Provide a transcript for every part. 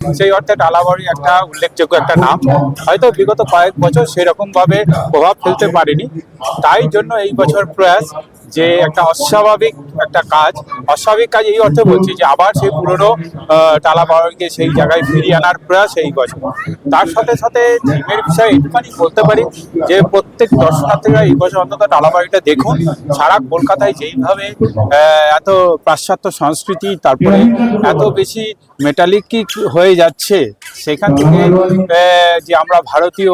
সেই অর্থে টালাবাড়ি একটা উল্লেখযোগ্য একটা নাম। হয়তো বিগত কয়েক বছর সেরকম ভাবে প্রভাব ফেলতে পারেনি। তাই জন্য এই বছর প্রয়াস যে একটা অস্বাভাবিক একটা কাজ অস্বাভাবিক কাজ এই অর্থে বলছি যে আবার সেই পুরনো আহ, টালাবাড়িকে সেই জায়গায় ফিরিয়ে আনার প্রয়াস এই বছর। তার সাথে সাথে থিমের বিষয়ে একটুখানি বলতে পারি যে প্রত্যেক দর্শনার্থীরা এই বছর অন্তত টালাবাড়িটা দেখুন। সারা কলকাতায় যেইভাবে এত পাশ্চাত্য সংস্কৃতি তারপরে এত বেশি মেটালিক হয়ে যাচ্ছে সেখান থেকে যে আমরা ভারতীয়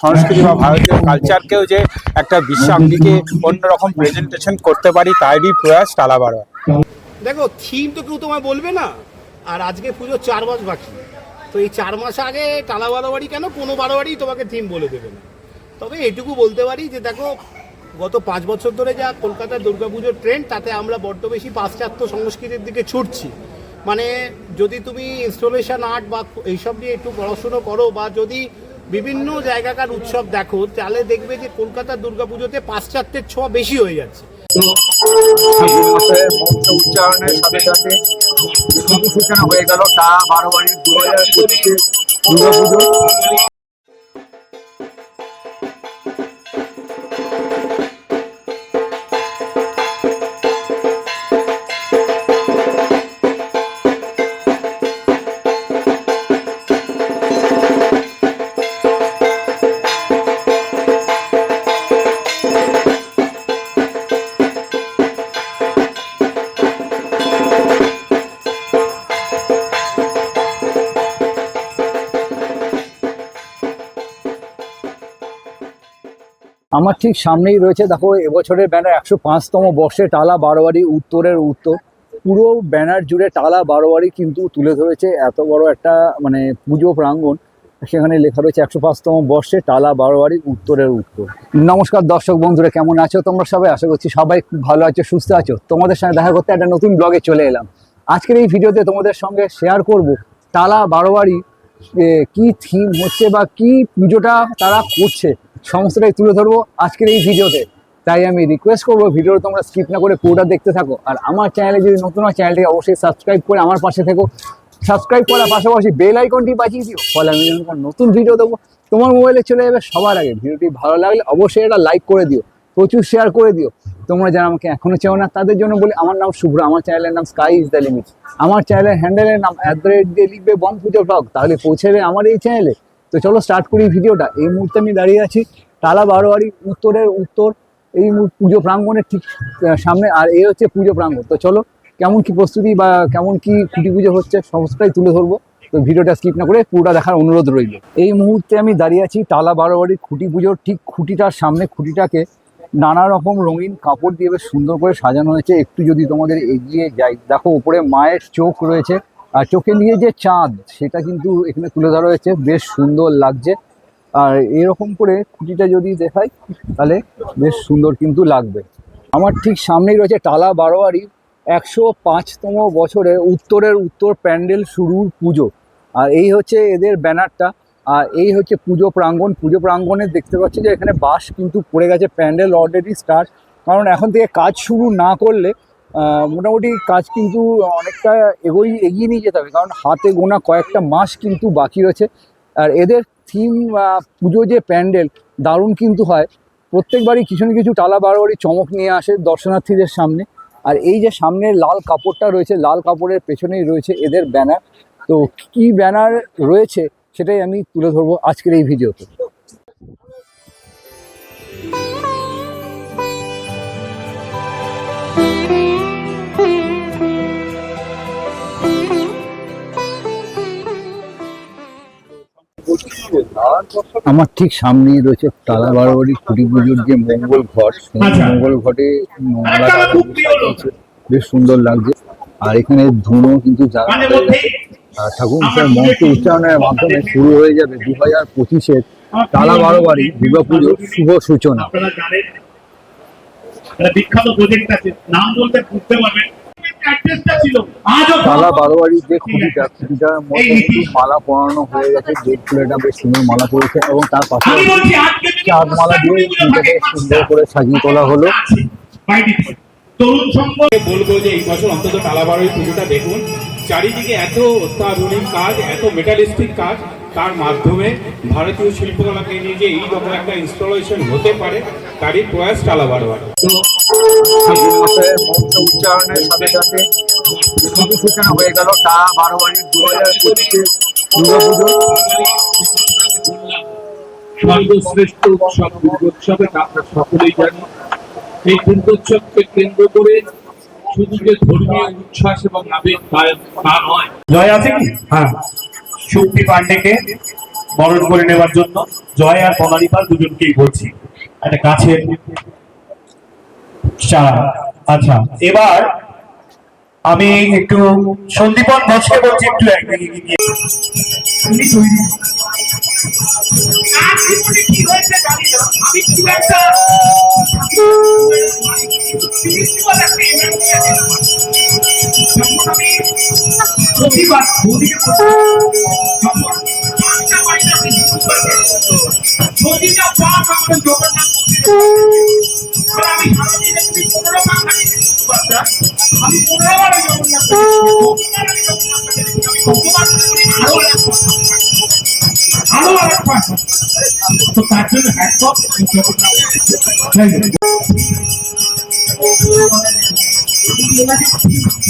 সংস্কৃতি বা ভারতীয় কালচারকেও যে একটা বিশ্ব আঙ্গিকে অন্যরকম প্রেজেন্টেশন করতে পারি, তারই প্রয়াস টালাবাড়া দেখো থিম তো কেউ তোমায় বলবে না। আর আজকে পুজো চার মাস বাকি। তো এই চার মাস আগে টালা বারোয়ারি কেন কোনো বারোয়ারি তোমাকে থিম বলে দেবে না। তবে এটুকু বলতে পারি যে দেখো, গত পাঁচ বছর ধরে যা কলকাতার দুর্গাপুজোর ট্রেন্ড তাতে আমরা বড্ড বেশি পাশ্চাত্য সংস্কৃতির দিকে ছুটছি। মানে যদি তুমি ইনস্টলেশন আর্ট বা এইসব নিয়ে একটু পড়াশুনো করো বা যদি বিভিন্ন জায়গাকার উৎসব দেখো, তাহলে দেখবে যে কলকাতার দুর্গাপুজোতে পাশ্চাত্যের ছোঁয়া বেশি হয়ে যাচ্ছে। মন্ত্র উচ্চারণের সাথে সাথে শুভ হয়ে গেল তা বারো বাড়ির দু হাজার পঁচিশে দুর্গাপুজো। আমার ঠিক সামনেই রয়েছে, দেখো, এবছরের ব্যানার একশো পাঁচতম বর্ষে টালা বারোয়ারি, উত্তরের উত্তর। পুরো ব্যানার জুড়ে টালা বারোয়ারি কিন্তু তুলে ধরেছে, এত বড় একটা মানে পুজো প্রাঙ্গণ। সেখানে লেখা রয়েছে একশো পাঁচতম বর্ষে টালা বারোয়ারি, উত্তরের উত্তর। নমস্কার দর্শক বন্ধুরা, কেমন আছো তোমরা সবাই? আশা করছি সবাই খুব ভালো আছো, সুস্থ আছো। তোমাদের সঙ্গে দেখা করতে একটা নতুন ব্লগে চলে এলাম। আজকের এই ভিডিওতে তোমাদের সঙ্গে শেয়ার করব টালা বারোয়ারি কি থিম হচ্ছে বা কি পুজোটা তারা করছে, সমস্তটাই তুলে ধরবো আজকের এই ভিডিওতে। তাই আমি রিকোয়েস্ট করব ভিডিও তোমরা স্কিপ না করে পুরোটা দেখতে থাকো। আর আমার চ্যানেলে যদি নতুন হয় চ্যানেলটিকে অবশ্যই সাবস্ক্রাইব করে আমার পাশে থেকো। সাবস্ক্রাইব করার পাশাপাশি বেল আইকনটি বাজিয়ে দিও, ফলে আমি যখন নতুন ভিডিও দেবো, তোমার মোবাইলে চলে যাবে সবার আগে। ভিডিওটি ভালো লাগলে অবশ্যই এটা লাইক করে দিও, প্রচুর শেয়ার করে দিও। তোমরা যারা আমাকে এখনও চেও না, তাদের জন্য বলি, আমার নাম শুভ্র, আমার চ্যানেলের নাম স্কাই ইজ দ্য লিমিট আমার চ্যানেলের হ্যান্ডেলের নাম অ্যাট দ্য রেট দিয়ে লিখবে বন পুজো ব্লগ তাহলে পৌঁছাবে আমার এই চ্যানেলে তো চলো স্টার্ট করি ভিডিওটা। এই মুহূর্তে আমি দাঁড়িয়ে আছি টালা বারোয়ারি, উত্তরের উত্তর, এই পুজো প্রাঙ্গণের ঠিক সামনে, আর এই হচ্ছে পুজো প্রাঙ্গণ। তো চলো, কেমন কি প্রস্তুতি বা কেমন কি খুঁটি পুজো হচ্ছে, সমস্তটাই তুলে ধরবো। তো ভিডিওটা স্কিপ না করে পুরোটা দেখার অনুরোধ রইল। এই মুহূর্তে আমি দাঁড়িয়ে আছি টালা বারোয়ারি খুঁটি পুজোর ঠিক খুঁটিটার সামনে, খুঁটিটাকে নানা রকম রঙিন কাপড় দিয়ে বেশ সুন্দর করে সাজানো হয়েছে। একটু যদি তোমাদের এগিয়ে যাই, দেখো, উপরে মায়ের চোখ রয়েছে। আর চোখে নিয়ে যে চাঁদ, সেটা কিন্তু এখানে তুলে ধরা হয়েছে। বেশ সুন্দর লাগছে। আর এরকম করে খুঁটিটা যদি দেখাই, তাহলে বেশ সুন্দর কিন্তু লাগবে। আমার ঠিক সামনেই রয়েছে টালা বারোয়ারি। একশো পাঁচতম বছরে উত্তরের উত্তর প্যান্ডেল শুরুর পুজো। আর এই হচ্ছে এদের ব্যানারটা। এই হচ্ছে পুজো প্রাঙ্গণ। পুজো প্রাঙ্গণে দেখতে পাচ্ছি যে এখানে বাস কিন্তু পড়ে গেছে, প্যান্ডেল অলরেডি স্টার্ট কারণ এখন থেকে কাজ শুরু না করলে মোটামুটি কাজ কিন্তু অনেকটা এগোই, এগিয়ে নিয়ে যেতে হবে। কারণ হাতে গোনা কয়েকটা মাস কিন্তু বাকি রয়েছে। আর এদের থিম পুজো যে প্যান্ডেল, দারুণ কিন্তু হয়। প্রত্যেকবারই কিছু না কিছু টালা বারোয়ারি চমক নিয়ে আসে দর্শনার্থীদের সামনে। আর এই যে সামনে লাল কাপড়টা রয়েছে, লাল কাপড়ের পেছনেই রয়েছে এদের ব্যানার তো কি ব্যানার রয়েছে সেটাই আমি তুলে ধরবো আজকের এই ভিডিওতে আমার ঠিক সামনেই রয়েছে টালা বারোয়ারি খুঁটি পুজোর যে মঙ্গল ঘট আচ্ছা। মঙ্গল ঘটে। বেশ সুন্দর লাগছে আর এখানে ধুনো কিন্তু জ্বালানো ঠাকুর মশাইয়ের মন্ত্র উচ্চারণের মাধ্যমে শুরু হয়ে যাবে দু হাজার পঁচিশের টালা বারোয়ারি দুর্গা পুজোর শুভ সূচনা। আপনারা বিখ্যাত প্রজেক্ট আছে নাম বলতে বুঝতে পারবেন। অ্যাড্রেসটা ছিল আজও টালা বারোয়ারির যে খুঁটিটা খুঁটিটার মধ্যে মালা পরানো হয়ে গেছে গেট ফুলেটা বেশ সুন্দর মালা পড়েছে এবং তার পাশে চাঁদ মালা দিয়ে খুঁটিটাকে সুন্দর করে সাজিয়ে তোলা হলো। বলব যে এই বছর অন্তত টালাবাড়ির পুজোটা দেখুন। চারিদিকে এত অত্যাধুনিক কাজ এত মেটালিস্টিক কাজ তার মাধ্যমে ভারতীয় শিল্পকলাকে নিয়ে যে এইরকম একটা ইনস্টলেশন হতে পারে তারই প্রয়াস টালা বারবার মন্ত্র উচ্চারণের সাথে সাথে শুভ সূচনা হয়ে গেল তা বারোয়ারি দু হাজার পঁচিশে দুর্গাপুজো। সর্বশ্রেষ্ঠ উৎসব দুর্গোৎসবে আমরা সকলেই জানি এই দুর্গোৎসবকে কেন্দ্র করে শুধু ধর্মীয় উচ্ছ্বাস এবং আবেগ তা- নয়। জয় আছে কি? হ্যাঁ। শক্তি পান্ডেকে বরণ করে নেওয়ার জন্য জয় আর বনানী পাল দুজনকেই বলছি। একটা গাছের আচ্ছা এবার আমি একটু সন্দীপন ঘোষকে বলছি, একটু একদিকে গিয়ে। আর জীবনে কি হয়েছে জানি না। আমি খুব একটা প্রতিবার মোদিকে যখন পাঁচটা পয়সা বিষ্ণু করবে, প্রতিটা পাপ আমাদের জগন্নাথ আমি পনেরো থাকি আমি পনেরো বারে জগন্নাথ আমি ভগবান তো তার জন্য হ্যাটস যাই জগন্নাথ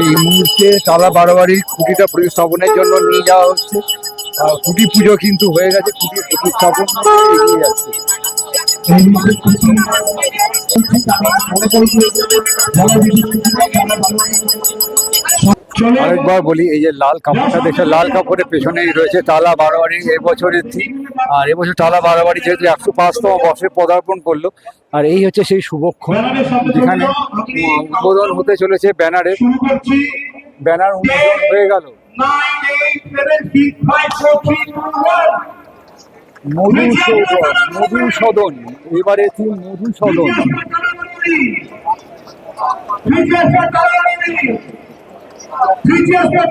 এই মুহূর্তে তালা বারোয়ারি খুঁটিটা প্রতিস্থাপনের জন্য নিয়ে যাওয়া হচ্ছে। খুঁটি পুজো কিন্তু হয়ে গেছে খুঁটি প্রতিস্থাপন এগিয়ে যাচ্ছে। আরেকবার বলি এই যে লাল কাপড়টা দেখে লাল কাপড়ের পেছনেই রয়েছে তালা বারোয়ারি এবছরের থিম আর এবছর তালা বারোয়ারি যেহেতু একশো পাঁচতম বর্ষে পদার্পণ করল আর এই হচ্ছে সেই শুভক্ষণ। যেখানে উদ্বোধন হতে চলেছে ব্যানারে ব্যানার উন্মোচন হয়ে গেল। মধু সৌধ মধু সদন এবারে theme Madhusudan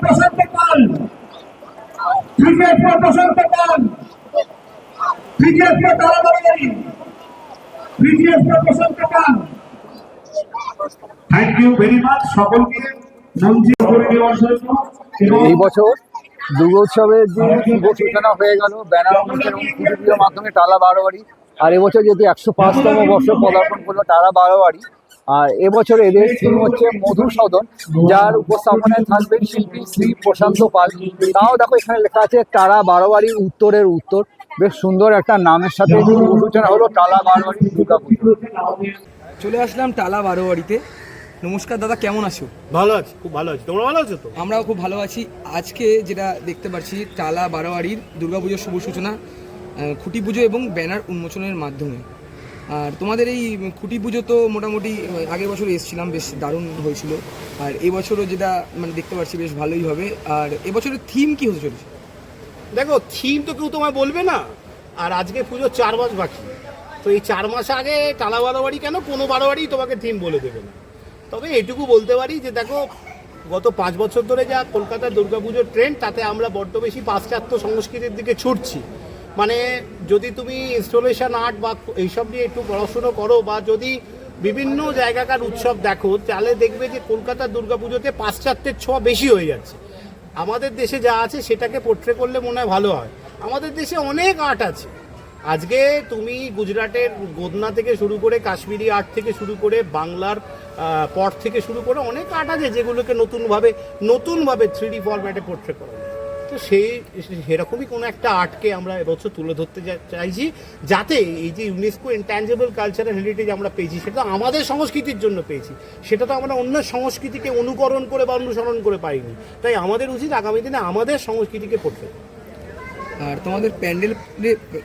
Basanta Pal Basanta Pal Tarabari Basanta Pal thank you very much সকলকে। মঞ্চে করে দেওয়ার জন্য এবং এই বছর দুর্গোৎসবের যে শুভ সূচনা হয়ে গেল ব্যানার এবং পুজোর মাধ্যমে টালা বারোয়ারি। আর এবছর যেহেতু একশো পাঁচতম বর্ষ পদার্পণ করল টালা বারোয়ারি। আর এবছর এদের থিম হচ্ছে মধু সদন যার উপস্থাপনায় থাকবেন শিল্পী শ্রী প্রশান্ত পাল। তাও দেখো এখানে লেখা আছে তারা বারোয়ারি উত্তরের উত্তর। বেশ সুন্দর একটা নামের সাথে সূচনা হলো টালা বারোয়ারি দুর্গা পুজো চলে আসলাম টালা বারোয়ারিতে। নমস্কার দাদা কেমন আছো? ভালো আছি খুব ভালো আছি। তোমরা ভালো আছো তো? আমরাও খুব ভালো আছি। আজকে যেটা দেখতে পাচ্ছি টালা বারোয়ারির দুর্গাপুজোর শুভ সূচনা আহ, খুঁটি পুজো এবং ব্যানার উন্মোচনের মাধ্যমে। আর তোমাদের এই খুঁটি পুজো তো মোটামুটি আগের বছর এসেছিলাম, বেশ দারুণ হয়েছিল। আর এবছরও যেটা মানে দেখতে পাচ্ছি বেশ ভালোই হবে। আর এবছরের থিম কি হতে চলেছে? দেখো থিম তো কেউ তোমায় বলবে না। আর আজকে পুজো চার মাস বাকি। তো এই চার মাস আগে টালা বারোয়ারি কেন? কোনো বারোয়ারি তোমাকে থিম বলে দেবে না। তবে এটুকু বলতে পারি যে, দেখো, গত পাঁচ বছর ধরে যা কলকাতার দুর্গাপুজোর ট্রেন্ড তাতে আমরা বড্ড বেশি পাশ্চাত্য সংস্কৃতির দিকে ছুটছি। মানে যদি তুমি ইনস্টলেশন আর্ট বা এইসব নিয়ে একটু পড়াশুনো করো বা যদি বিভিন্ন জায়গাকার উৎসব দেখো, তাহলে দেখবে যে কলকাতার দুর্গাপুজোতে পাশ্চাত্যের ছোঁয়া বেশি হয়ে যাচ্ছে। আমাদের দেশে যা আছে সেটাকে পোট্রে করলে মনে হয় ভালো হয়। আমাদের দেশে অনেক আর্ট আছে। আজকে তুমি গুজরাটের গোদনা থেকে শুরু করে কাশ্মীরি আর্ট থেকে শুরু করে বাংলার পট থেকে শুরু করে অনেক আর্ট আছে যেগুলোকে নতুনভাবে নতুনভাবে থ্রি ডি ফরম্যাটে পোট্রে করা তো সেই সেরকমই কোনো একটা আর্টকে আমরা এবছর তুলে ধরতে চাইছি যাতে এই যে ইউনেস্কো ইনট্যাঞ্জেবল কালচারাল হেরিটেজ আমরা পেয়েছি সেটা আমাদের সংস্কৃতির জন্য পেয়েছি। সেটা তো আমরা অন্য সংস্কৃতিকে অনুকরণ করে বা অনুসরণ করে পাইনি। তাই আমাদের উচিত আগামী দিনে আমাদের সংস্কৃতিকে পড়তে। আর তোমাদের প্যান্ডেল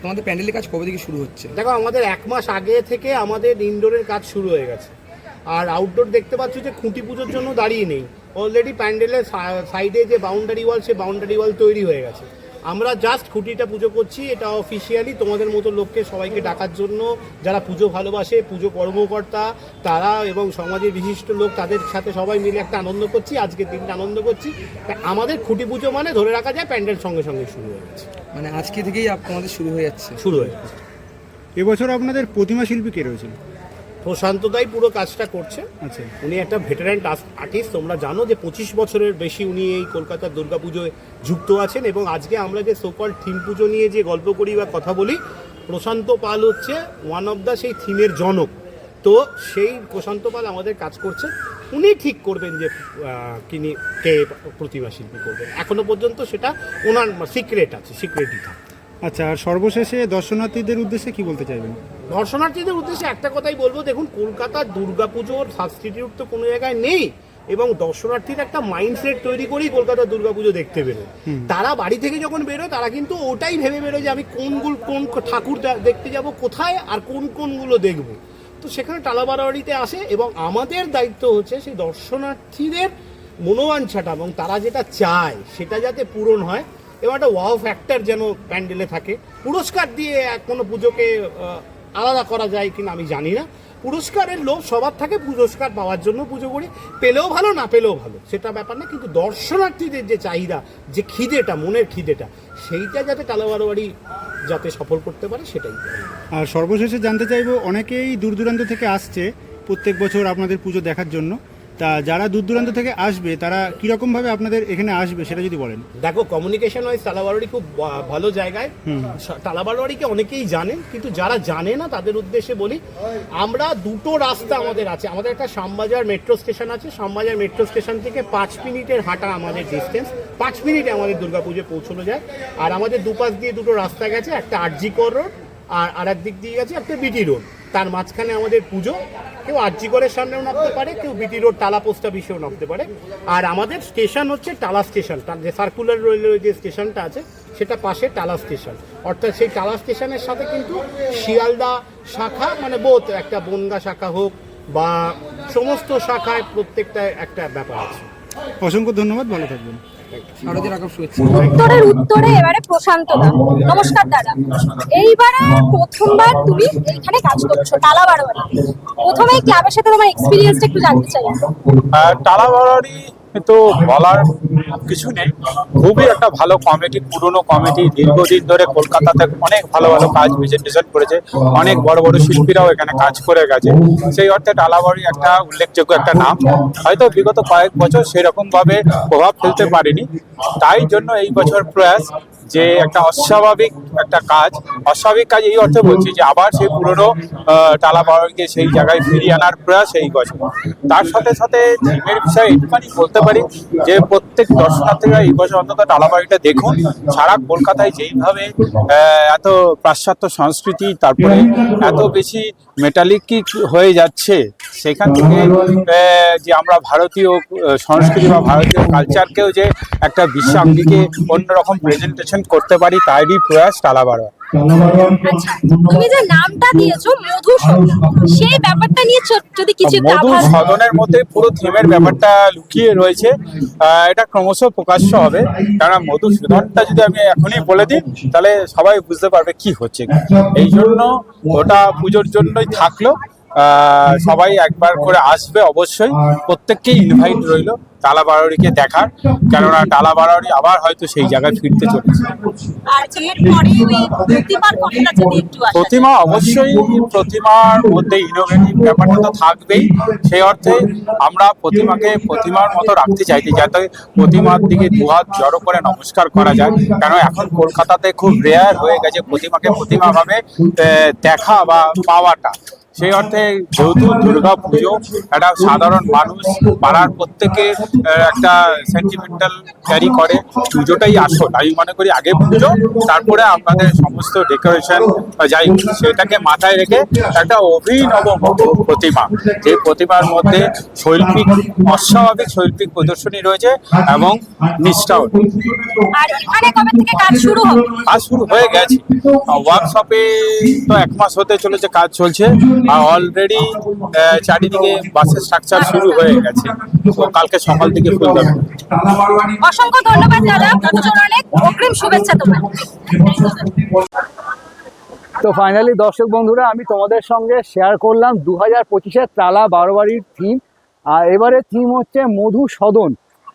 তোমাদের প্যান্ডেলের কাজ কবে থেকে শুরু হচ্ছে? দেখো আমাদের এক মাস আগে থেকে আমাদের ইনডোরের কাজ শুরু হয়ে গেছে। আর আউটডোর দেখতে পাচ্ছ যে খুঁটি পুজোর জন্য দাঁড়িয়ে নেই। অলরেডি প্যান্ডেলের সাইডে যে বাউন্ডারি ওয়াল সে বাউন্ডারি ওয়াল তৈরি হয়ে গেছে। আমরা জাস্ট খুঁটিটা পুজো করছি এটা অফিসিয়ালি তোমাদের মতো লোককে সবাইকে ডাকার জন্য যারা পুজো ভালোবাসে পুজো কর্মকর্তা তারা এবং সমাজের বিশিষ্ট লোক তাদের সাথে সবাই মিলে একটা আনন্দ করছি আজকের দিনটা আনন্দ করছি। আমাদের খুঁটি পুজো মানে ধরে রাখা যায় প্যান্ডেল সঙ্গে সঙ্গে শুরু হয়ে গেছে। মানে আজকে থেকেই আপ- তোমাদের শুরু হয়ে যাচ্ছে। শুরু হয়ে যাচ্ছে এবছর আপনাদের প্রতিমা শিল্পী কে রয়েছে? প্রশান্তদাই পুরো কাজটা করছে। আচ্ছা। উনি একটা ভেটারেন আর্টিস্ট তোমরা জানো যে পঁচিশ বছরের বেশি উনি এই কলকাতার দুর্গাপুজোয় যুক্ত আছেন এবং আজকে আমরা যে সোকল থিম পুজো নিয়ে যে গল্প করি বা কথা বলি প্রশান্ত পাল হচ্ছে ওয়ান অফ দ্য সেই থিমের জনক। তো সেই প্রশান্ত পাল আমাদের কাজ করছে। উনি ঠিক করবেন যে কিনি কে প্রতিমা শিল্পী করবেন। এখনও পর্যন্ত সেটা ওনার সিক্রেট আছে সিক্রেটই থাকে। আচ্ছা আর সর্বশেষে দর্শনার্থীদের উদ্দেশ্যে কি বলতে চাইবেন? দর্শনার্থীদের উদ্দেশ্যে একটা কথাই বলব দেখুন কলকাতার দুর্গাপুজোর সাবস্টিটিউট তো কোনো জায়গায় নেই এবং দর্শনার্থীর একটা মাইন্ডসেট তৈরি করেই কলকাতার দুর্গাপুজো দেখতে বেরোয় তারা বাড়ি থেকে যখন বেরোয় তারা কিন্তু ওটাই ভেবে বেরোয় যে আমি কোনগুলো কোন ঠাকুর দেখতে যাব কোথায় আর কোন কোনগুলো দেখব। তো সেখানে টালাবাড়িতে আসে এবং আমাদের দায়িত্ব হচ্ছে সেই দর্শনার্থীদের মনোবাঞ্ছাটা এবং তারা যেটা চায় সেটা যাতে পূরণ হয়। এবং একটা ওয়াও ফ্যাক্টর যেন প্যান্ডেলে থাকে। পুরস্কার দিয়ে কোনো পুজোকে আলাদা করা যায় কিনা আমি জানি না। পুরস্কারের লোভ সবার থাকে, পুরস্কার পাওয়ার জন্য পুজো করি। পেলেও ভালো, না পেলেও ভালো, সেটা ব্যাপার না। কিন্তু দর্শনার্থীদের যে চাহিদা, যে খিদেটা, মনের খিদেটা, সেইটা যাতে টালাবারোয়ারি যাতে সফল করতে পারে, সেটাই। আর সর্বশেষে জানতে চাইব, অনেকেই দূর দূরান্ত থেকে আসছে প্রত্যেক বছর আপনাদের পুজো দেখার জন্য। তা যারা দূর দূরান্ত থেকে আসবে তারা কীরকমভাবে আপনাদের এখানে আসবে সেটা যদি বলেন? দেখো কমিউনিকেশন ওয়াইজ টালাবাড়ি খুব ভালো জায়গায়। টালাবাড়িকে অনেকেই জানেন কিন্তু যারা জানে না তাদের উদ্দেশ্যে বলি আমরা দুটো রাস্তা আমাদের আছে। আমাদের একটা শ্যামবাজার মেট্রো স্টেশন আছে। শ্যামবাজার মেট্রো স্টেশন থেকে পাঁচ মিনিটের হাঁটা আমাদের ডিস্টেন্স পাঁচ মিনিটে আমাদের দুর্গাপুজো পৌঁছানো যায়। আর আমাদের দুপাশ দিয়ে দুটো রাস্তা গেছে একটা আরজি কর রোড আর আর এক দিক দিয়ে গেছে একটা বিটি রোড তার মাঝখানে আমাদের পুজো। কেউ আরজিগড়ের সামনেও নামতে পারে, কেউ বিটি রোড টালা পোস্ট অফিসেও নামতে পারে। আর আমাদের স্টেশন হচ্ছে টালা স্টেশন যে সার্কুলার রেলওয়ে যে স্টেশনটা আছে, সেটা পাশে টালা স্টেশন। অর্থাৎ সেই টালা স্টেশনের সাথে কিন্তু শিয়ালদা শাখা মানে বোধ একটা বনগা শাখা হোক বা সমস্ত শাখায় প্রত্যেকটা একটা ব্যাপার আছে। অসংখ্য ধন্যবাদ, ভালো থাকবেন। উত্তরের উত্তরে এবারে প্রশান্ত দা। নমস্কার দাদা। এইবারে প্রথমবার তুমি এইখানে কাজ করছ টালা বারোয়ারি প্রথমে ক্লাবের সাথে তোমার এক্সপিরিয়েন্সটা একটু জানতে চাই। টালাবাড়ি তো বলার কিছু নেই। খুবই একটা ভালো কমিটি পুরনো কমিটি দীর্ঘদিন ধরে কলকাতাতে অনেক ভালো ভালো কাজ প্রেজেন্টেশন করেছে। অনেক বড় বড় শিল্পীরাও এখানে কাজ করে গেছে। সেই অর্থে টালাবাড়ি একটা উল্লেখযোগ্য একটা নাম। হয়তো বিগত কয়েক বছর সেরকমভাবে প্রভাব ফেলতে পারেনি। তাই জন্য এই বছর প্রয়াস যে একটা অস্বাভাবিক একটা কাজ অস্বাভাবিক কাজ এই অর্থে বলছি যে আবার সেই পুরনো আহ, টালাবাড়িকে সেই জায়গায় ফিরিয়ে আনার প্রয়াস এই বছর। তার সাথে সাথে থিমের বিষয়ে একটুখানি বলতে পারি যে প্রত্যেক দর্শনার্থীরা এই বছর অন্তত টালাবাড়িটা দেখুন। সারা কলকাতায় যেইভাবে এত পাশ্চাত্য সংস্কৃতি তারপরে এত বেশি মেটালিক হয়ে যাচ্ছে সেখান থেকে যে আমরা ভারতীয় সংস্কৃতি বা ভারতীয় কালচারকেও যে একটা বিশ্ব আঙ্গিকে অন্যরকম প্রেজেন্টেশন করতে পারি তারই প্রয়াস টালাবাড়া আচ্ছা তুমি যে নামটা দিয়েছ মধু সেই ব্যাপারটা নিয়ে যদি কিছু মধু সদনের মধ্যে পুরো থিমের ব্যাপারটা লুকিয়ে রয়েছে। আহ, এটা ক্রমশ প্রকাশ্য হবে। কারণ মধু সদনটা যদি আমি এখনই বলে দিই তাহলে সবাই বুঝতে পারবে কি হচ্ছে। এই জন্য ওটা পুজোর জন্যই থাকল। সবাই একবার করে আসবে অবশ্যই। প্রত্যেককেই ইনভাইট রইল টালাবাড়িকে দেখার। কেননা টালাবাড়ি আবার হয়তো সেই জায়গায় ফিরতে চলেছে। প্রতিমা অবশ্যই প্রতিমার মধ্যে ইনোভেটিভ ব্যাপারটা তো থাকবেই। সেই অর্থে আমরা প্রতিমাকে প্রতিমার মতো রাখতে চাইছি যাতে প্রতিমার দিকে দুহাত জড়ো করে নমস্কার করা যায়। কেন এখন কলকাতাতে খুব রেয়ার হয়ে গেছে প্রতিমাকে প্রতিমা ভাবে আহ, দেখা বা পাওয়াটা। সেই অর্থে যেহেতু দুর্গা পুজো একটা সাধারণ মানুষ পাড়ার প্রত্যেকে একটা সেন্টিমেন্টাল ক্যারি করে পুজোটাই আসল। আমি মনে করি আগে পুজো তারপরে আপনাদের সমস্ত ডেকোরেশন যাই সেটাকে মাথায় রেখে একটা অভিনব প্রতিমা। যে প্রতিমার মধ্যে শৈল্পিক অস্বাভাবিক শৈল্পিক প্রদর্শনী রয়েছে এবং নিষ্ঠাও আর এখানে কবে থেকে কাজ শুরু হবে? কাজ শুরু হয়ে গেছে। ওয়ার্কশপে তো এক মাস হতে চলেছে কাজ চলছে। অলরেডি চারিদিকে বাসের স্ট্রাকচার শুরু হয়ে গেছে। তো কালকে সকাল থেকে ফুল যাবে অসংখ্য ধন্যবাদ দাদা। পুজোর অনেক অগ্রিম শুভেচ্ছা তোমার তো ফাইনালি দর্শক বন্ধুরা আমি তোমাদের সঙ্গে শেয়ার করলাম দু হাজার পঁচিশের তালা বারোয়ারির থিম আর এবারে থিম হচ্ছে মধুসদন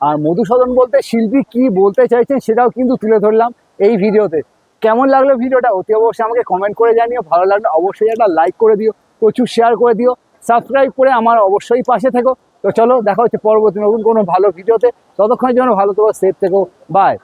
আর মধুসদন বলতে শিল্পী কি বলতে চাইছেন সেটাও কিন্তু তুলে ধরলাম এই ভিডিওতে। কেমন লাগল ভিডিওটা? অতি অবশ্যই আমাকে কমেন্ট করে জানিও। ভালো লাগল অবশ্যই একটা লাইক করে দিও। প্রচুর শেয়ার করে দিও। সাবস্ক্রাইব করে আমার অবশ্যই পাশে থেকো। তো চলো, দেখা হচ্ছে পরবর্তী নতুন কোনো ভালো ভিডিওতে ততক্ষণের জন্য ভালো থেকো সেফ থেকো। বাই